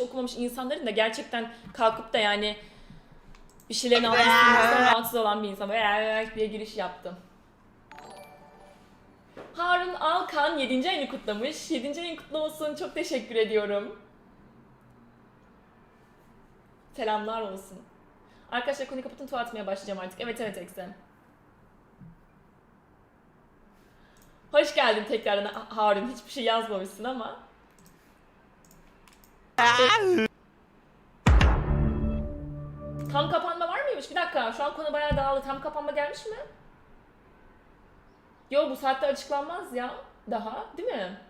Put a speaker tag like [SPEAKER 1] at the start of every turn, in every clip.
[SPEAKER 1] okumamış insanların da gerçekten kalkıp da yani bir şeylerin anlatılmasından rahatsız olan bir insan. Böyle diye giriş yaptım. Harun Alkan 7. ayını kutlamış. 7. ayın kutlu olsun. Çok teşekkür ediyorum. Selamlar olsun. Arkadaşlar konuyu kapatın tuvalet atmaya başlayacağım artık. Evet evet Eksem. Hoş geldin tekrardan Ha- Harun. Hiçbir şey yazmamışsın ama. Tam kapanma var mıymış? Bir dakika. Şu an konu bayağı dağıldı. Tam kapanma gelmiş mi? Yo bu saatte açıklanmaz ya. Daha. Değil mi?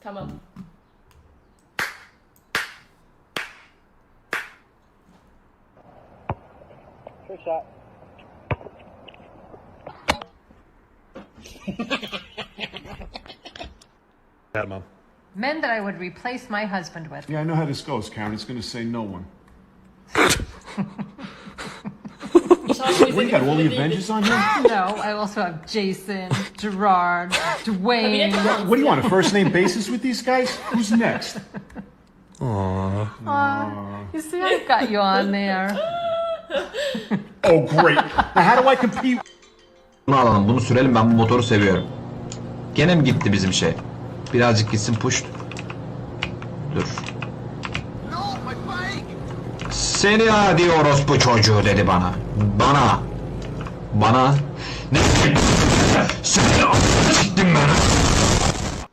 [SPEAKER 1] Tamam.
[SPEAKER 2] Trick shot.
[SPEAKER 3] Herman.
[SPEAKER 4] Men that I would replace my husband with.
[SPEAKER 5] Yeah, I know how this goes, Karen. It's going to say no one. What, you got all the Avengers on here?
[SPEAKER 4] No, I also have Jason, Gerard, Dwayne.
[SPEAKER 5] What do you want, a first name basis with these guys? Who's next?
[SPEAKER 4] You see, I've got you on there.
[SPEAKER 5] Oh, great. Now, how do I compete?
[SPEAKER 6] Bunu alalım bunu sürelim ben bu motoru seviyorum. Gene mi gitti bizim şey? Birazcık gitsin push. Dur. Seni adi orospu çocuğu dedi bana. Bana. Bana. Ne? Seni a**tım ben.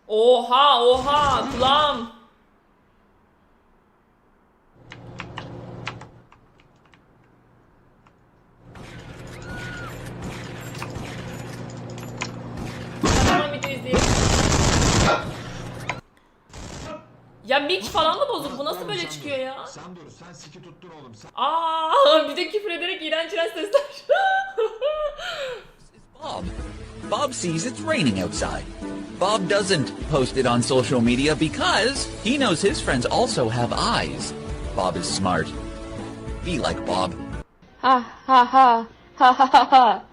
[SPEAKER 1] Oha oha kulağım. Ya mic falan mı bozuk? Bu nasıl böyle çıkıyor ya?
[SPEAKER 6] Sen dur sen siki tuttur oğlum. Sen...
[SPEAKER 1] Aa, bir de küfür ederek iğrenç iğrenç sesler.
[SPEAKER 7] Bob. Bob sees it's raining outside. Bob doesn't post it on social media because he knows his friends also have eyes. Bob is smart. Be like Bob. Ha ha Ha ha ha ha.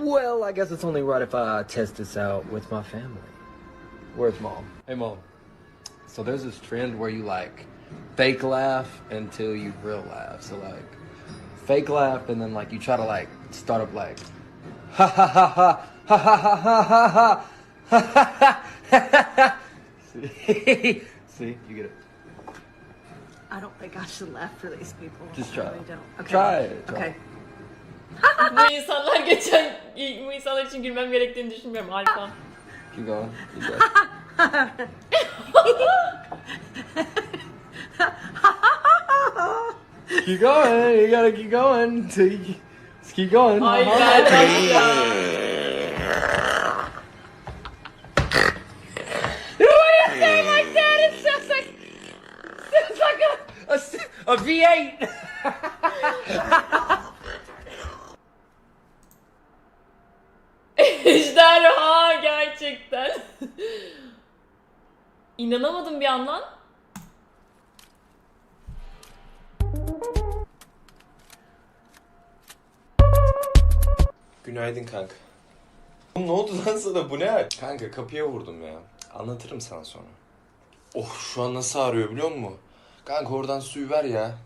[SPEAKER 2] Well, I guess it's only right if I test this out with my family.
[SPEAKER 8] Where's mom? Hey mom. So there's this trend where you like fake laugh until you real laugh. So like fake laugh and then like you try to like start up like ha ha ha ha ha ha ha ha ha ha See? See? You get it.
[SPEAKER 9] I don't think I should laugh for these people.
[SPEAKER 8] Just try
[SPEAKER 9] I
[SPEAKER 8] it.
[SPEAKER 9] really don't. Okay.
[SPEAKER 8] Try it, try
[SPEAKER 9] Okay.
[SPEAKER 8] it.
[SPEAKER 1] bu insanlar geçen bu insanlar için gülmem gerektiğini düşünmüyorum harika.
[SPEAKER 8] Keep going. Keep going keep going. You gotta keep going. To, just keep going.
[SPEAKER 1] Oh, you
[SPEAKER 8] uh-huh.
[SPEAKER 1] gotta do you that?
[SPEAKER 8] It sounds like, sounds like a, a, a V8.
[SPEAKER 1] Ha gerçekten. İnanamadım bir yandan.
[SPEAKER 10] Günaydın kanka. Oğlum ne oldu lan sana bu ne? Kanka kapıya vurdum ya. Anlatırım sana sonra. Oh şu an nasıl ağrıyor biliyor musun? Kanka oradan suyu ver ya.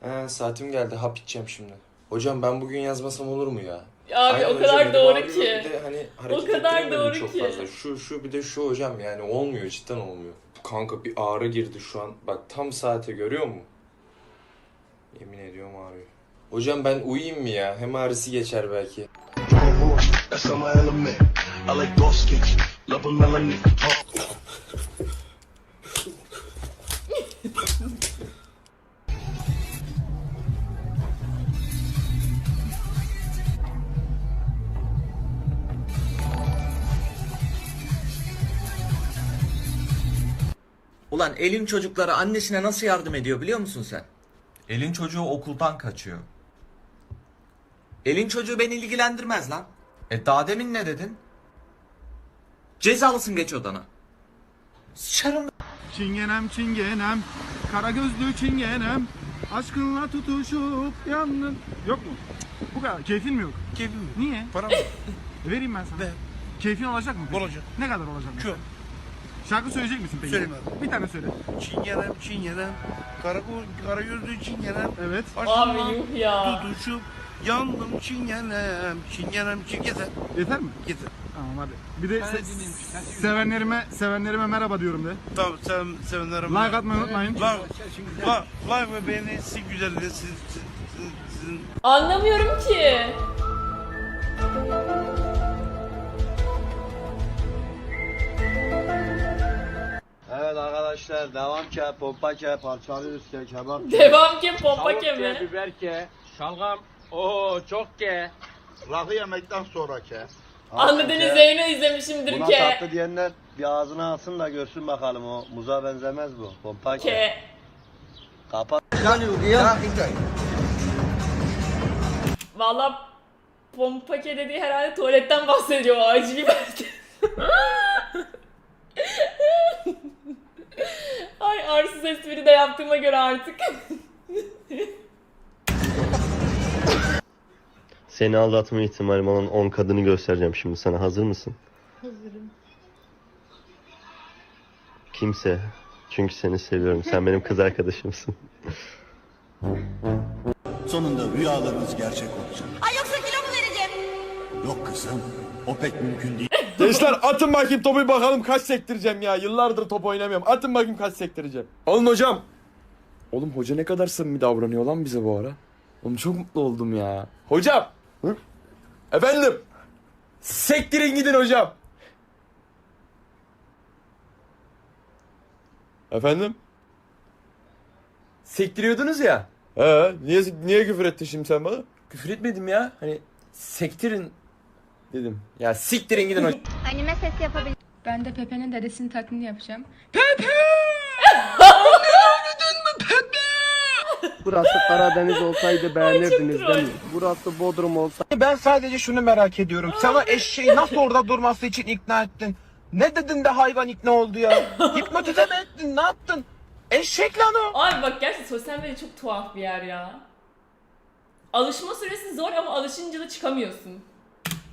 [SPEAKER 10] He, saatim geldi hap içeceğim şimdi. Hocam ben bugün yazmasam olur mu ya?
[SPEAKER 1] Abi
[SPEAKER 10] Aynen
[SPEAKER 1] o kadar doğru ki.
[SPEAKER 10] Bir de hani hareket
[SPEAKER 1] kadar doğru
[SPEAKER 10] çok
[SPEAKER 1] ki.
[SPEAKER 10] fazla. Şu şu bir de şu hocam yani olmuyor cidden olmuyor. Kanka bir ağrı girdi şu an. Bak tam saate görüyor musun? Yemin ediyorum ağrıyor. Hocam ben uyuyayım mı ya? Hem ağrısı geçer belki.
[SPEAKER 2] Ulan elin çocukları annesine nasıl yardım ediyor biliyor musun sen?
[SPEAKER 6] Elin çocuğu okuldan kaçıyor.
[SPEAKER 2] Elin çocuğu beni ilgilendirmez lan.
[SPEAKER 6] E daha demin ne dedin?
[SPEAKER 2] Cezalısın geç odana. Sıçarım
[SPEAKER 5] Çingenem çingenem, kara gözlü çingenem, aşkınla tutuşup yandın. Yok mu? Bu kadar. Keyfin mi yok? Keyfim mi? Niye? Para mı? Vereyim ben sana. Ver. Keyfin olacak mı? peki?
[SPEAKER 11] Olacak.
[SPEAKER 5] Ne kadar olacak?
[SPEAKER 11] Çok.
[SPEAKER 5] Şarkı söyleyecek misin peki?
[SPEAKER 11] Söyleme.
[SPEAKER 5] Bir tane söyle.
[SPEAKER 11] Çingenem, çingenem, kara, kara gözlü çingenem.
[SPEAKER 5] Evet.
[SPEAKER 1] Abi yuh ya.
[SPEAKER 11] tutuşup yandım çingenem, çingenem, çingenem.
[SPEAKER 5] Yeter mi?
[SPEAKER 11] Yeter.
[SPEAKER 5] Tamam hadi. Bir de se- sevenlerime sevenlerime merhaba diyorum de.
[SPEAKER 11] Tamam, sen, sevenlerim.
[SPEAKER 5] Like atmayı unutmayın.
[SPEAKER 11] Like, like, like ve beğeni sizin güzelliğiniz, sizin, sizin, sizin
[SPEAKER 1] Anlamıyorum ki.
[SPEAKER 3] Arkadaşlar devam ke, pompa ke, parçalıyoruz ke, kebap ke.
[SPEAKER 1] Devam ki pompa
[SPEAKER 3] tavuk ke,
[SPEAKER 1] kemi.
[SPEAKER 3] biber ke, şalgam, oo çok ke. Rakı yemekten sonra ke.
[SPEAKER 1] Anladınız Zeyno izlemişimdir
[SPEAKER 3] Buna
[SPEAKER 1] ke.
[SPEAKER 3] tatlı diyenler bir ağzına alsın da görsün bakalım o muza benzemez bu. Pompa ke.
[SPEAKER 1] Ke.
[SPEAKER 3] Kapat.
[SPEAKER 1] Valla pompa ke dediği herhalde tuvaletten bahsediyor o acı gibi. Ay arsız espri de yaptığıma göre artık.
[SPEAKER 3] Seni aldatma ihtimalim olan 10 kadını göstereceğim şimdi sana. Hazır mısın?
[SPEAKER 9] Hazırım.
[SPEAKER 3] Kimse. Çünkü seni seviyorum. Sen benim kız arkadaşımsın.
[SPEAKER 11] Sonunda rüyalarınız gerçek olacak.
[SPEAKER 9] Ay yoksa kilo mu vereceğim?
[SPEAKER 11] Yok kızım, o pek mümkün değil.
[SPEAKER 10] Gençler atın bakayım topu bakalım kaç sektireceğim ya. Yıllardır top oynamıyorum. Atın bakayım kaç sektireceğim. Alın hocam. Oğlum hoca ne kadar samimi davranıyor lan bize bu ara. Oğlum çok mutlu oldum ya. Hocam. Hı? Efendim. Sektirin gidin hocam. Efendim? Sektiriyordunuz ya. He, niye niye küfür ettin şimdi sen bana? Küfür etmedim ya. Hani sektirin dedim. Ya siktirin gidin hocam.
[SPEAKER 9] Anime sesi yapabilir.
[SPEAKER 12] Ben de Pepe'nin dedesinin taklidini yapacağım.
[SPEAKER 3] Burası Karadeniz olsaydı beğenirdiniz değil mi? Burası Bodrum olsa
[SPEAKER 5] Ben sadece şunu merak ediyorum. Sana eşeği nasıl orada durması için ikna ettin? Ne dedin de hayvan ikna oldu ya? Hipnotize mi ettin? Ne yaptın? Eşek lan o.
[SPEAKER 1] Abi bak gerçekten sosyal medya çok tuhaf bir yer ya. Alışma süresi zor ama alışınca da çıkamıyorsun.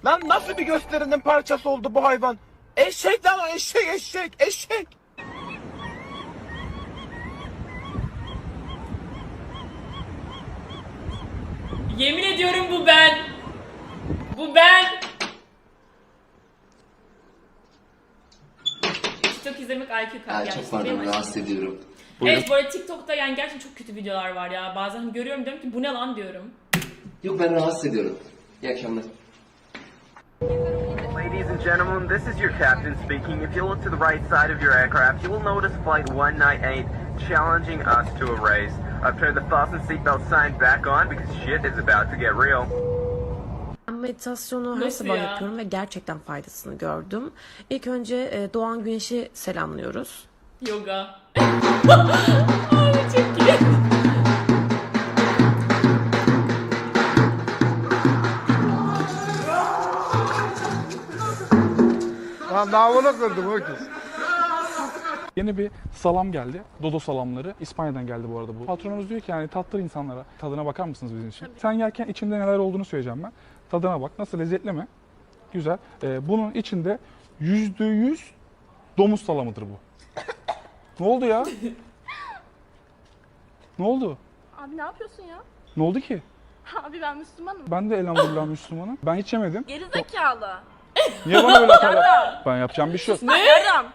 [SPEAKER 5] Lan nasıl bir gösterinin parçası oldu bu hayvan? Eşek lan o eşek eşek eşek.
[SPEAKER 1] Yemin ediyorum bu ben. Bu ben. TikTok izlemek IQ kalk gerçekten. Benim açım.
[SPEAKER 3] ediyorum.
[SPEAKER 1] Evet bu arada TikTok'ta yani gerçekten çok kötü videolar var ya. Bazen görüyorum diyorum ki bu ne lan diyorum.
[SPEAKER 3] Yok ben rahatsız ediyorum. İyi akşamlar.
[SPEAKER 5] Ladies and gentlemen, this is your captain speaking. If you look to the right side of your aircraft, you will notice flight 198 challenging us to a race. I've turned the fasten seatbelt sign back on because shit is about to get real.
[SPEAKER 9] Ben meditasyonu her
[SPEAKER 1] Nasıl
[SPEAKER 9] sabah
[SPEAKER 1] ya?
[SPEAKER 9] yapıyorum ve gerçekten faydasını gördüm. İlk önce e, doğan güneşi selamlıyoruz.
[SPEAKER 1] Yoga.
[SPEAKER 5] Lan davulu kırdım o kız.
[SPEAKER 13] Yeni bir salam geldi. Dodo salamları. İspanya'dan geldi bu arada bu. Patronumuz diyor ki yani tattır insanlara. Tadına bakar mısınız bizim için? Sen yerken içinde neler olduğunu söyleyeceğim ben. Tadına bak. Nasıl lezzetli mi? Güzel. Ee, bunun içinde yüzde yüz domuz salamıdır bu. ne oldu ya? ne oldu?
[SPEAKER 12] Abi ne yapıyorsun ya?
[SPEAKER 13] Ne oldu ki?
[SPEAKER 12] Abi ben Müslümanım.
[SPEAKER 13] Ben de elhamdülillah Müslümanım. Ben hiç yemedim.
[SPEAKER 12] Geri zekalı.
[SPEAKER 13] Niye bana öyle hakaret? Ben yapacağım bir şey yok.
[SPEAKER 1] Ne?
[SPEAKER 12] Yaram.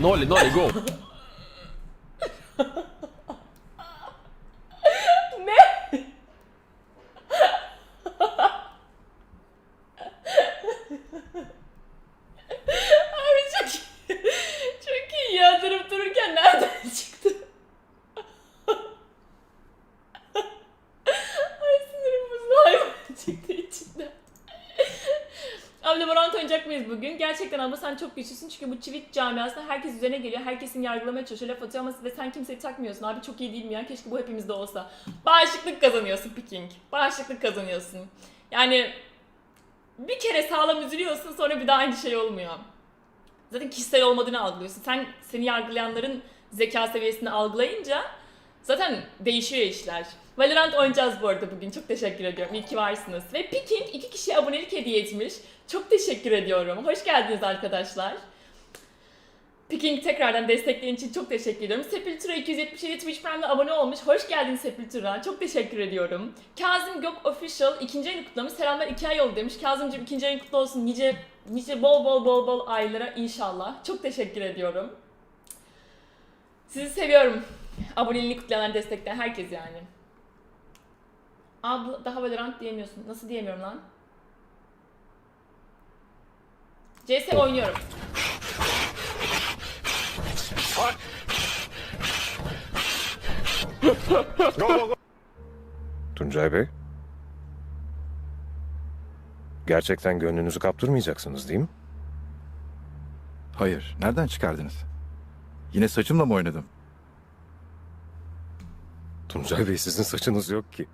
[SPEAKER 8] Noli, noli, go.
[SPEAKER 1] Abi çok iyi. Çok iyi ya durup dururken nereden çıktı? Ay sinirim bozuldu hayvan çıktı içinden. Abla Valorant oynayacak mıyız bugün? Gerçekten abla sen çok güçlüsün çünkü bu Twitch camiasında herkes üzerine geliyor. Herkesin yargılamaya çalışıyor, laf atıyor ama ve sen kimseyi takmıyorsun. Abi çok iyi değil mi ya? Keşke bu hepimizde olsa. Bağışıklık kazanıyorsun Picking. Bağışıklık kazanıyorsun. Yani bir kere sağlam üzülüyorsun sonra bir daha aynı şey olmuyor. Zaten kişisel olmadığını algılıyorsun. Sen seni yargılayanların zeka seviyesini algılayınca Zaten değişiyor işler. Valorant oynayacağız bu arada bugün. Çok teşekkür ediyorum. İyi ki varsınız. Ve Piking iki kişiye abonelik hediye etmiş. Çok teşekkür ediyorum. Hoş geldiniz arkadaşlar. Piking tekrardan desteklerin için çok teşekkür ediyorum. Sepultura 277 Twitch Prime'le abone olmuş. Hoş geldin Sepultura. Çok teşekkür ediyorum. Kazım Gök Official ikinci ayını kutlamış. Selamlar iki ay oldu demiş. Kazımcığım ikinci ayın kutlu olsun. Nice, nice bol bol bol bol aylara inşallah. Çok teşekkür ediyorum. Sizi seviyorum. Aboneliğini kutlayan, destekleyen herkes yani. Abla daha Valorant diyemiyorsun. Nasıl diyemiyorum lan? CS oynuyorum.
[SPEAKER 14] Tuncay Bey. Gerçekten gönlünüzü kaptırmayacaksınız değil mi?
[SPEAKER 15] Hayır. Nereden çıkardınız? Yine saçımla mı oynadım?
[SPEAKER 14] Tuncay Bey sizin saçınız yok ki.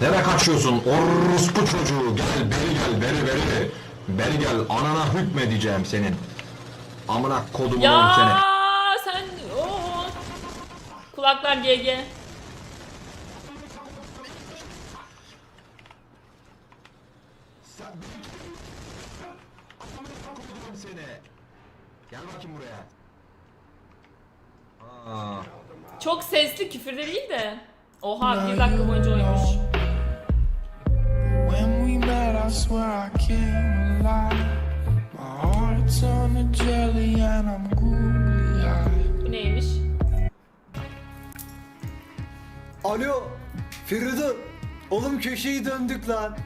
[SPEAKER 6] Nereye kaçıyorsun? Orospu çocuğu. Gel beri gel beri beri. Beri gel anana hükmedeceğim senin. Amına kodumun oğlum seni.
[SPEAKER 1] Ya sen Oo. Kulaklar GG.
[SPEAKER 6] Gel bakayım buraya. Aa.
[SPEAKER 1] Çok sesli küfürde değil de. Oha bir dakika boyunca oymuş.
[SPEAKER 11] When we met, I swear I came alive. My heart's on a jelly and I'm googly eyed.
[SPEAKER 1] Bu neymiş?
[SPEAKER 16] Alo Feridun. Oğlum köşeyi döndük lan.